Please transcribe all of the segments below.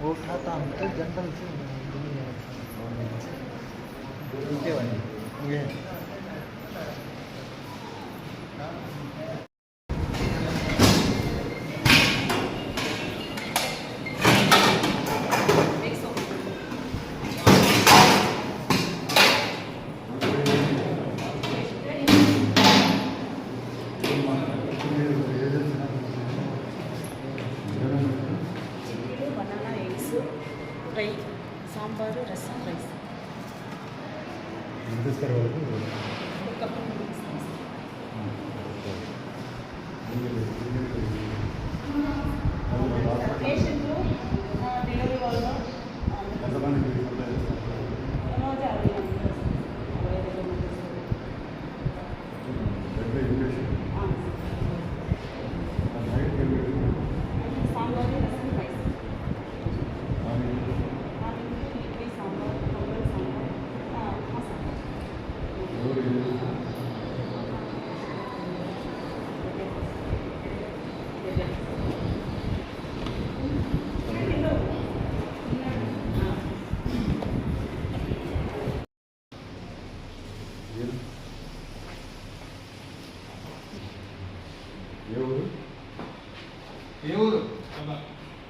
वो खाता हम तो जंगल से नीचे वाली ये ஒரு ரசம் ரைஸ் ஒரு கப்பு நூடுல்ஸ்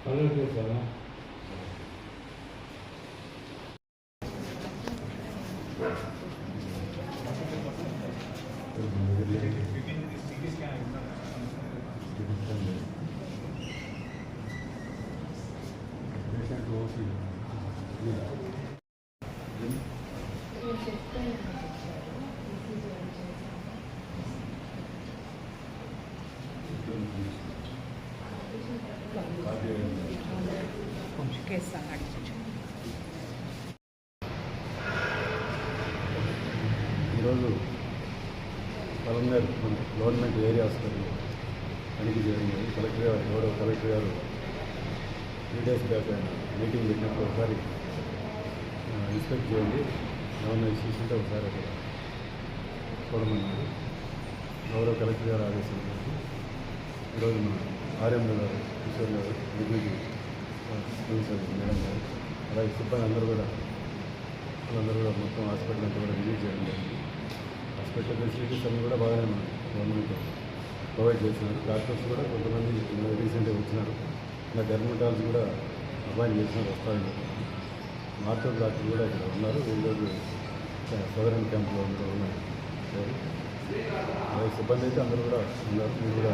कलर के सारा लेकिन 15 सीरीज़ क्या है ఈరోజు పలంనేరు మన గవర్నమెంట్ ఏరియా హాస్పిటల్ తనిఖీ చేయడం కలెక్టర్ గారు గౌరవ కలెక్టర్ గారు త్రీ డేస్ బ్యాక్ ఆయన మీటింగ్ పెట్టినప్పుడు ఒకసారి ఇన్స్పెక్ట్ చేయండి. గవర్నమెంట్ ఇష్యూస్ ఉంటే ఒకసారి అక్కడ చూడమన్నారు. గౌరవ కలెక్టర్ గారు ఆదేశం ఈరోజు మన ఆర్ఎంఓ గారు కిషోర్ గారు డిప్యూటీ మేడం గారు అలాగే సిబ్బంది అందరూ కూడా వాళ్ళందరూ కూడా మొత్తం హాస్పిటల్ అంతా కూడా విజిట్ చేయడం జరిగింది హాస్పిటల్ ఫెసిలిటీస్ అన్నీ కూడా బాగానే గవర్నమెంట్ ప్రొవైడ్ చేస్తున్నారు డాక్టర్స్ కూడా కొంతమంది రీసెంట్గా వచ్చినారు. ఇలా డెర్మటాలజీ కూడా అపాయింట్ చేసినారు వస్తారని మాతో డాక్టర్ కూడా ఇక్కడ ఉన్నారు. ఈరోజు సదరన్ క్యాంప్లో ఉన్నారు. సరే. సిబ్బంది అయితే అందరూ కూడా ఉన్నారు. మీరు కూడా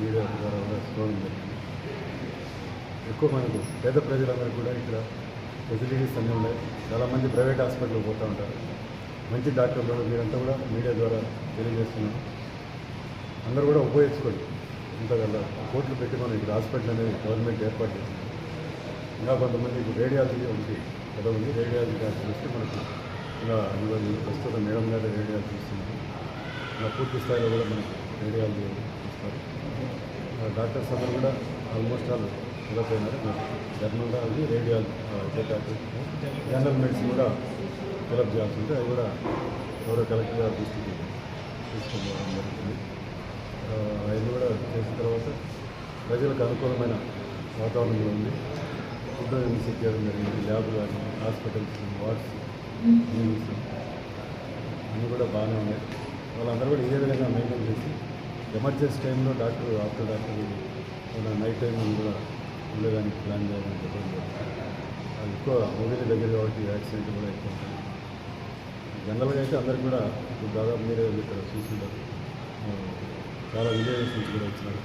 మీడియా ద్వారా కూడా చూడడం జరిగింది ఎక్కువ మనకు పేద ప్రజలందరూ కూడా ఇక్కడ ఫెసిలిటీస్ అన్నీ ఉన్నాయి. చాలామంది ప్రైవేట్ హాస్పిటల్కి పోతూ ఉంటారు. మంచి డాక్టర్ డాక్టర్లు మీరంతా కూడా మీడియా ద్వారా తెలియజేస్తున్నాను అందరూ కూడా ఉపయోగించుకోండి. ఇంతకల్లా కోట్లు పెట్టి మనం ఇక్కడ హాస్పిటల్ అనేది గవర్నమెంట్ ఏర్పాటు చేసింది. ఇంకా కొంతమంది ఇప్పుడు రేడియాలజీ ఉంది కదా ఉంది. రేడియాలజీ డాక్టర్ మనకు ఇలా ఈరోజు ప్రస్తుతం మేడం గారు రేడియాలజీ ఇస్తున్నారు ఇలా పూర్తి స్థాయిలో కూడా మనకు రేడియాలజీ ఇస్తారు. డాక్టర్స్ అందరూ కూడా ఆల్మోస్ట్ ఆల్ డెవలప్ అయినారు జర్నల్ రేడియాలజీ జనరల్ మెడిసిన్ కూడా డెవలప్ చేయాల్సి ఉంటే అది కూడా గౌరవ కలెక్టర్ గారు దృష్టికి తీసుకుని జరుగుతుంది అవి కూడా చేసిన తర్వాత ప్రజలకు అనుకూలమైన వాతావరణం ఉంది. ఫుడ్ విసిట్ చేయడం జరిగింది. ల్యాబ్ కానీ హాస్పిటల్స్ వార్డ్స్ క్లినిక్స్ అన్నీ కూడా బాగానే ఉన్నాయి. వాళ్ళందరూ కూడా ఇదే విధంగా మెయింటైన్ చేసి ఎమర్జెన్సీ టైంలో డాక్టర్ ఆఫ్టర్ డాక్టర్ మన నైట్ టైం కూడా ఉండడానికి ప్లాన్ చేయాలని చెప్పడం జరుగుతుంది. అది ఎక్కువ మొబైల్ దగ్గర కాబట్టి యాక్సిడెంట్ కూడా ఎక్కువ ఉంటుంది. జనరల్గా అయితే అందరికి కూడా దాదాపు మీరే ఇక్కడ చూస్తుంటారు. చాలా విలేజెస్ నుంచి కూడా వచ్చినారు.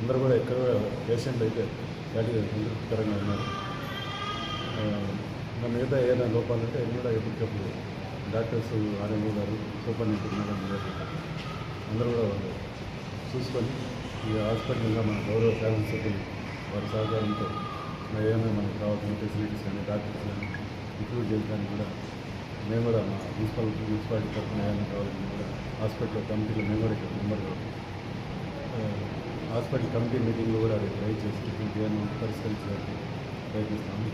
అందరూ కూడా ఎక్కడ పేషెంట్ అయితే వాటికి సంతృప్తికరంగా ఉన్నారు. ఆ, ఇంకా మిగతా ఏదైనా లోపాలు ఉంటే అవి కూడా ఎప్పటికప్పుడు డాక్టర్స్ ఆర్ఎంఓ గారు సూపరింటెండెంట్ మేడం అందరూ కూడా చూసుకొని ఈ హాస్పిటల్గా మన గౌరవ శాసనసభ్యులు వారి సహకారంతో ఏమైనా మనకు కావాల్సిన ఫెసిలిటీస్ కానీ డాక్టర్స్ కానీ ఇంక్లూడ్ చేయడానికి కూడా మేము కూడా మా మున్సిపల్ మున్సిపాలిటీ తరఫున కూడా హాస్పిటల్ కమిటీలో మేము కూడా ఇక్కడ మెంబర్గా ఉన్నాం. హాస్పిటల్ కమిటీ మీటింగ్లో కూడా అది ట్రై చేసి ఇటువంటి పరిష్కరించడానికి ప్రయత్నిస్తాము